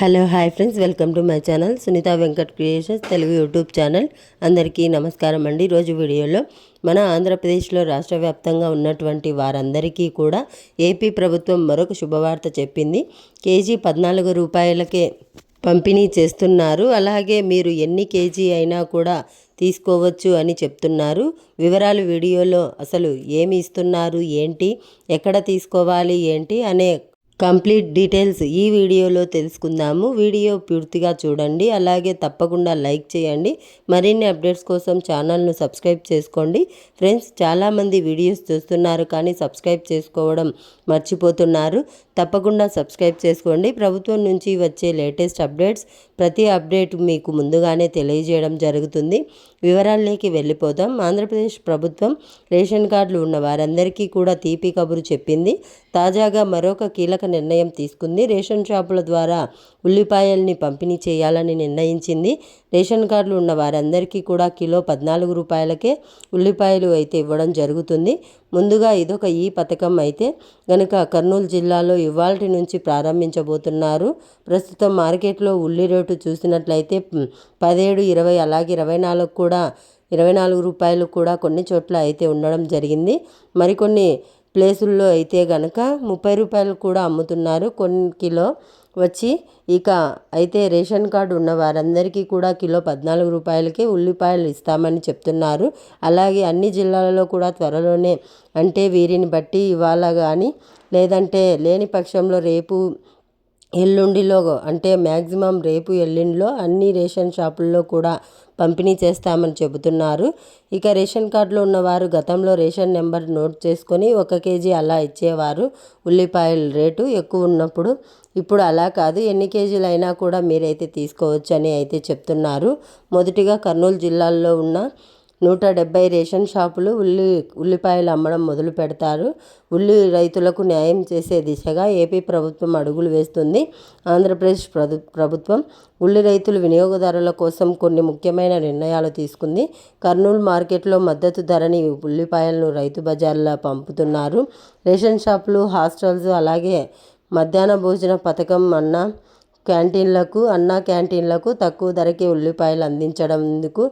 Hello hi friends. Welcome to my channel Sunitha Venkat creations Telugu YouTube channel. అందరికీ నమస్కారం అండి. ఈరోజు వీడియోలో మన ఆంధ్రప్రదేశ్లో రాష్ట్ర వ్యాప్తంగా ఉన్నటువంటి వారందరికీ కూడా ఏపీ ప్రభుత్వం మరొక శుభవార్త చెప్పింది. కేజీ పద్నాలుగు రూపాయలకే పంపిణీ చేస్తున్నారు. అలాగే మీరు ఎన్ని కేజీ అయినా కూడా తీసుకోవచ్చు అని చెప్తున్నారు. వివరాలు వీడియోలో అసలు ఏమి ఇస్తున్నారు? ఏంటి? ఎక్కడ తీసుకోవాలి? ఏంటి? అనే కంప్లీట్ డీటెయిల్స్ ఈ వీడియోలో తెలుసుకుందాము. వీడియో పూర్తిగా చూడండి. అలాగే తప్పకుండా లైక్ చేయండి. మరిన్ని అప్డేట్స్ కోసం ఛానల్ను సబ్స్క్రైబ్ చేసుకోండి. ఫ్రెండ్స్ చాలామంది వీడియోస్ చూస్తున్నారు కానీ సబ్స్క్రైబ్ చేసుకోవడం మర్చిపోతున్నారు. తప్పకుండా సబ్స్క్రైబ్ చేసుకోండి. ప్రభుత్వం నుంచి వచ్చే లేటెస్ట్ అప్డేట్స్ ప్రతి అప్డేట్ మీకు ముందుగానే తెలియజేయడం జరుగుతుంది. వివరాల్లోకి వెళ్ళిపోతాం ఆంధ్రప్రదేశ్ ప్రభుత్వం రేషన్ కార్డులు ఉన్న వారందరికీ కూడా తీపి కబురు చెప్పింది. తాజాగా మరొక కీలక నిర్ణయం తీసుకుంది. రేషన్ షాపుల ద్వారా ఉల్లిపాయల్ని పంపిణీ చేయాలని నిర్ణయించింది. రేషన్ కార్డులు ఉన్న వారందరికీ కూడా కిలో పద్నాలుగు రూపాయలకే ఉల్లిపాయలు అయితే ఇవ్వడం జరుగుతుంది. ముందుగా ఇదొక ఈ పథకం అయితే. గనుక కర్నూలు జిల్లాలో ఇవాల్టి నుంచి ప్రారంభించబోతున్నారు. ప్రస్తుతం మార్కెట్లో ఉల్లి రేటు చూసినట్లయితే పదిహేడు ఇరవై అలాగే ఇరవై నాలుగు కూడా ఇరవై నాలుగు రూపాయలు కూడా కొన్ని చోట్ల అయితే ఉండడం జరిగింది. మరికొన్ని ప్లేసుల్లో అయితే గనక ముప్పై రూపాయలు కూడా అమ్ముతున్నారు. కొన్ని కిలో వచ్చి ఇక అయితే రేషన్ కార్డు ఉన్న వారందరికీ కూడా కిలో పద్నాలుగు రూపాయలకే ఉల్లిపాయలు ఇస్తామని చెప్తున్నారు. అలాగే అన్ని జిల్లాలలో కూడా త్వరలోనే అంటే వీరిని బట్టి ఇవాళ కానీ లేదంటే లేని పక్షంలో రేపు ఎల్లుండిలో అంటే మ్యాక్సిమం రేపు ఎల్లుండిలో అన్ని రేషన్ షాపుల్లో కూడా పంపిణీ చేస్తామని చెబుతున్నారు. ఇక రేషన్ కార్డులో ఉన్నవారు గతంలో రేషన్ నెంబర్ నోట్ చేసుకొని ఒక కేజీ అలా ఇచ్చేవారు. ఉల్లిపాయల రేటు ఎక్కువ ఉన్నప్పుడు ఇప్పుడు అలా కాదు. ఎన్ని కేజీలు అయినా కూడా మీరైతే తీసుకోవచ్చు అని అయితే చెప్తున్నారు. మొదటిగా కర్నూలు జిల్లాల్లో ఉన్న నూట డెబ్బై రేషన్ షాపులు ఉల్లి ఉల్లిపాయలు అమ్మడం మొదలు పెడతారు. ఉల్లి రైతులకు న్యాయం చేసే దిశగా ఏపీ ప్రభుత్వం అడుగులు వేస్తుంది. ఆంధ్రప్రదేశ్ ప్రభుత్వం ఉల్లి రైతులు వినియోగదారుల కోసం కొన్ని ముఖ్యమైన నిర్ణయాలు తీసుకుంది. కర్నూలు మార్కెట్లో మద్దతు ధరని ఉల్లిపాయలను రైతు బజార్లో పంపుతున్నారు. రేషన్ షాపులు హాస్టల్స్ అలాగే మధ్యాహ్న భోజన పథకం అన్న క్యాంటీన్లకు అన్నా క్యాంటీన్లకు తక్కువ ధరకే ఉల్లిపాయలు అందించడందుకు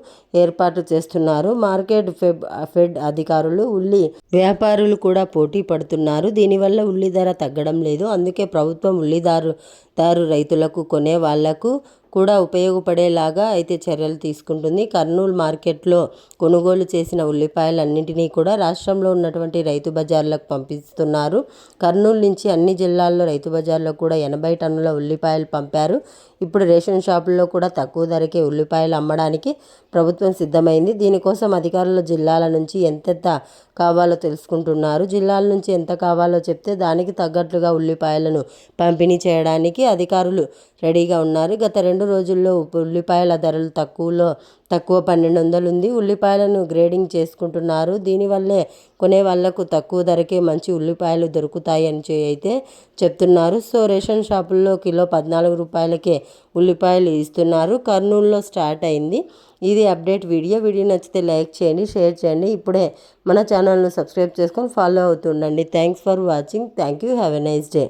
ఏర్పాటు చేస్తున్నారు. మార్కెట్ ఫెబ్ ఫెడ్ అధికారులు ఉల్లి వ్యాపారులు కూడా పోటీ పడుతున్నారు. దీనివల్ల ఉల్లి ధర తగ్గడం లేదు. అందుకే ప్రభుత్వం ఉల్లిదారు దారు రైతులకు కొనే వాళ్ళకు కూడా ఉపయోగపడేలాగా అయితే చర్యలు తీసుకుంటుంది. కర్నూలు మార్కెట్లో కొనుగోలు చేసిన ఉల్లిపాయలన్నింటినీ కూడా రాష్ట్రంలో ఉన్నటువంటి రైతు బజార్లకు పంపిస్తున్నారు. కర్నూలు నుంచి అన్ని జిల్లాల్లో రైతు బజార్లో కూడా ఎనభై టన్నుల ఉల్లిపాయలు పంపారు. ఇప్పుడు రేషన్ షాపుల్లో కూడా తక్కువ ధరకే ఉల్లిపాయలు అమ్మడానికి ప్రభుత్వం సిద్ధమైంది. దీనికోసం అధికారులు జిల్లాల నుంచి ఎంతెంత కావాలో తెలుసుకుంటున్నారు. జిల్లాల నుంచి ఎంత కావాలో చెప్తే దానికి తగ్గట్లుగా ఉల్లిపాయలను పంపిణీ చేయడానికి అధికారులు రెడీగా ఉన్నారు. గత రెండు రోజుల్లో ఉల్లిపాయల ధరలు తక్కువలో తక్కువ పన్నెండు వందలు ఉంది. ఉల్లిపాయలను గ్రేడింగ్ చేసుకుంటున్నారు. దీనివల్లే కొనే వాళ్ళకు తక్కువ ధరకే మంచి ఉల్లిపాయలు దొరుకుతాయి అని అయితే చెప్తున్నారు. సో రేషన్ షాపుల్లో కిలో పద్నాలుగు రూపాయలకే ఉల్లిపాయలు ఇస్తున్నారు. కర్నూలులో స్టార్ట్ అయింది. ఇది అప్డేట్ వీడియో. వీడియో నచ్చితే లైక్ చేయండి షేర్ చేయండి. ఇప్పుడే మన ఛానల్ను సబ్స్క్రైబ్ చేసుకొని follow అవుతుండండి. Thanks for watching. Thank you. Have a nice day.